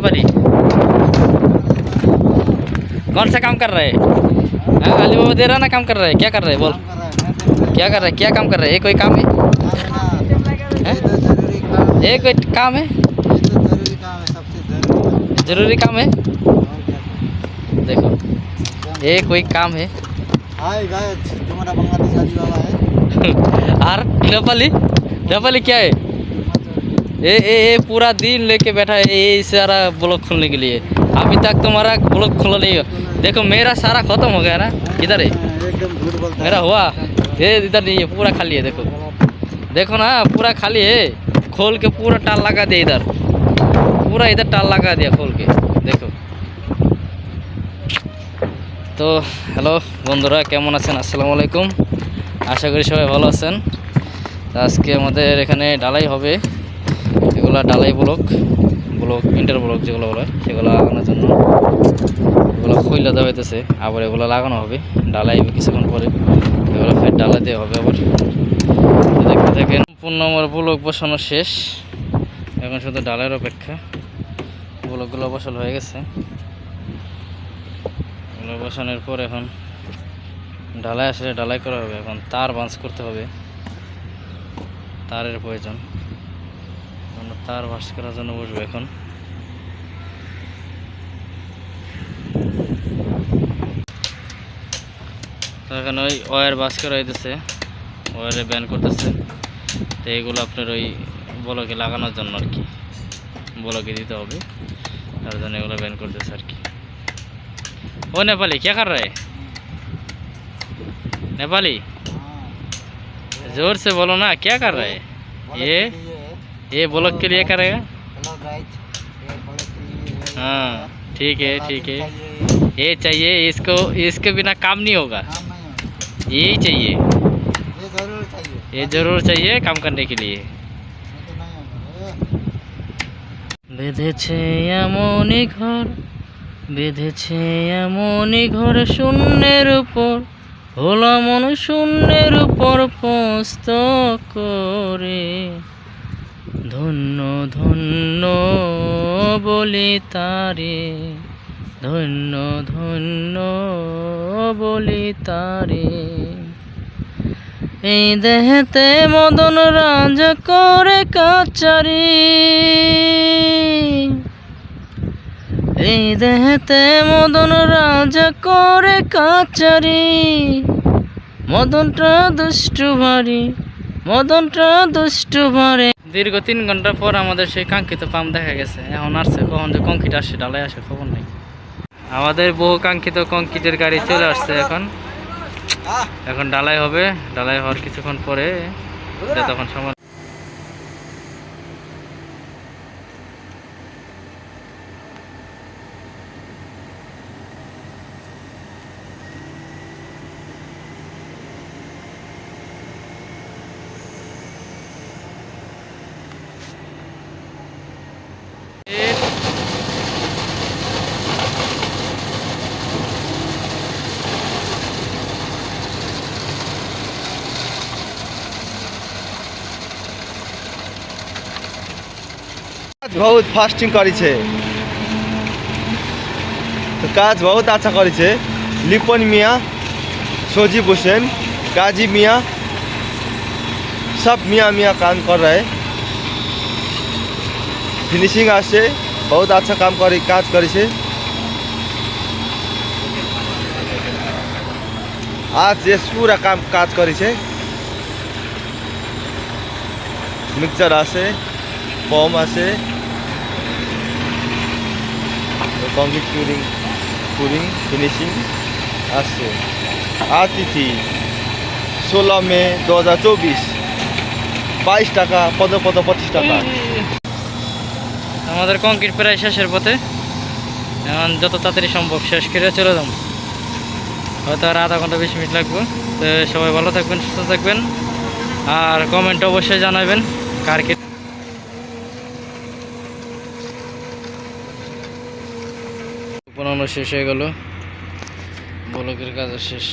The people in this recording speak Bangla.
नेपाली कौन सा काम कर रहे हैं? हाँ, अली बाबा दे रहा ना काम कर रहे हैं। क्या कर रहे हैं? बोल। क्या कर रहे हैं? क्या काम कर रहे हैं? कोई काम है? ये कोई काम है? ज़रूरी काम है? देखो ये कोई काम है? हाय गाइस तुम्हारा बांग्लादेश आदि वाला है। और नेपाली? नेपाली क्या है? ये ये ये पूरा दिन लेके बैठा है ये सारा ब्लॉक खोलने के लिए अभी तक तुम्हारा ब्लॉक खोला नहीं हो देखो मेरा सारा खत्म हो गया ना इधर है एकदम झूठ बोलता मेरा हुआ ये इधर नहीं है पूरा खाली है देखो देखो ना पूरा खाली है खोल के पूरा टाल लगा दिया इधर पूरा इधर टाल लगा दिया खोल के দেখো তো হ্যালো বন্ধুরা কেমন আছেন আসসালামু আলাইকুম আশা করি সবাই ভালো আছেন তো আজকে আমাদের এখানে ডালাই হবে এগুলা ডালাই ব্লক ব্লক, ইন্টার ব্লক যেগুলো বলে, সেগুলো লাগানোর জন্য এগুলো খৈলা দেওয়া হইতেছে আবার এগুলো লাগানো হবে, ডালাই কিছুক্ষণ পরে, এগুলো ফের ডালাই দেওয়া হবে আবার। দেখতে থাকেন, পূর্ণ আমার ব্লক বসানো শেষ, এখন শুধু ডালাইয়ের অপেক্ষা, ব্লকগুলো বসানো হয়ে গেছে। এগুলো বসানোর পর এখন ঢালাই আসলে ঢালাই করা হবে, এখন তার বাঁচ করতে হবে, তারের প্রয়োজন। আমরা তার বাস করার জন্য বসবো এখন তো এখন ওই ওয়ার বাস করা হইতেছে ওয়ারে ব্যান করতেছে তো এইগুলো আপনার ওই বলকে লাগানোর জন্য আর কি বলকে দিতে হবে তার জন্য এগুলো ব্যান করতেছে আর কি ও नेपाली क्या कर रहा है नेपाली जोर से बोलो ना क्या कर रहा है ये ये ब्लॉक के लिए करेगा हेलो गाइस ये ब्लॉक के लिए हाँ ठीक है ठीक है ये चाहिए इसको इसके बिना काम नहीं होगा काम नहीं होगा यही चाहिए ये जरूर चाहिए ये जरूर चाहिए काम करने के लिए नहीं तो नहीं होगा বেঁধেছে এমনই ঘর বেঁধেছে এমনই ঘর শূন্যের উপর হলো মন শূন্যের উপর পোস্ত করে ধন্য ধন্য বলি তারে। ধন্য ধন্য বলি তারে। এই দেহেতে মদন রাজ করে কাচারি। এই দেহেতে মদন রাজ করে কাচারি। মদনটা দুষ্টু ভারী, মদনটা দুষ্টু ভারী। দীর্ঘ তিন ঘণ্টা পর আমাদের সেই কাঙ্ক্ষিত পাম্প দেখা গেছে। এখন আসছে কখন যে কংক্রিট আসছে ডালাই আসে খবর নেই। আমাদের বহু কাঙ্ক্ষিত কংক্রিটের গাড়ি চলে আসছে এখন। এখন ডালাই হবে ডালাই হওয়ার কিছুক্ষণ পরে তখন সময় काज बहुत फास्टिंग करी छे तो काज बहुत अच्छा करी छे लिपन मिया सोजीब हुसैन काजी मिया सब मिया मिया काम कर रहे फिनिशिंग आज से बहुत अच्छा काम कर काज करी छे आज ये पूरा काम काज करी छे मिक्सर आसे কম আছে কমপ্লিট কুলিং কুলিং ফিনিশিং আছে আর তিথি, ষোলো মে দু হাজার চব্বিশ। বাইশ টাকা, পদ পদ, পঁচিশ টাকা। আমাদের কংক্রিট প্রায় শেষের পথে। এখন যত তাড়াতাড়ি সম্ভব শেষ করে চলে যাব। হয়তো আর আধা ঘণ্টা, বিশ মিনিট লাগবে। তো সবাই ভালো থাকবেন, সুস্থ থাকবেন। আর কমেন্ট অবশ্যই জানাবেন, কার বানানো শেষ হয়ে গেল। ব্লকের কাজ শেষ।